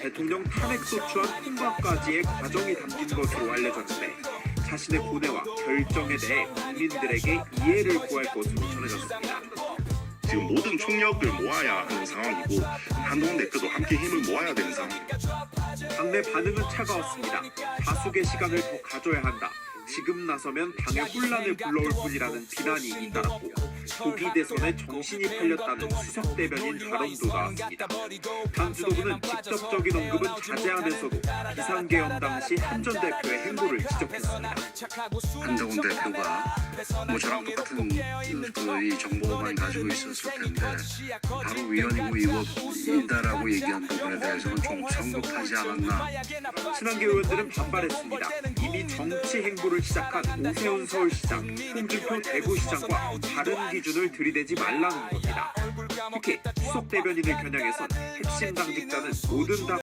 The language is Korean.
대통령 탄핵 소추안 통과까지의 과정이 담긴 것으로 알려졌는데 자신의 고뇌와 결정에 대해 국민들에게 이해를 구할 것으로 전해졌습니다. 지금 모든 총력을 모아야 하는 상황이고 한동훈 대표도 함께 힘을 모아야 되는 상황입니다. 당내 반응은 차가웠습니다. 다수의 시간을 더 가져야 한다. 지금 나서면 당의 혼란을 불러올 뿐이라는 비난이 잇따랐고 조기 대선에 정신이 팔렸다는 수석 대변인 발언도 나왔습니다. 당 지도부는 직접적인 언급은 자제하면서도 비상계엄 당시 한 전 대표의 행보를 지적했습니다. 한정훈 대표가 뭐 저랑 똑같은 그이 정보만 가지고 있었을 텐데 바로 위헌이고 위법이다라고 얘기한 부분에 대해서는 좀 성급하지 않았나 친한계 의원들은 반발했습니다. 이미 정치 행보를 시작한 오세훈 서울시장, 홍준표 대구시장과 다른 기준을 들이대지 말라는 겁니다. 특히 수석 대변인을 겨냥해선 핵심 당직자는 모든 당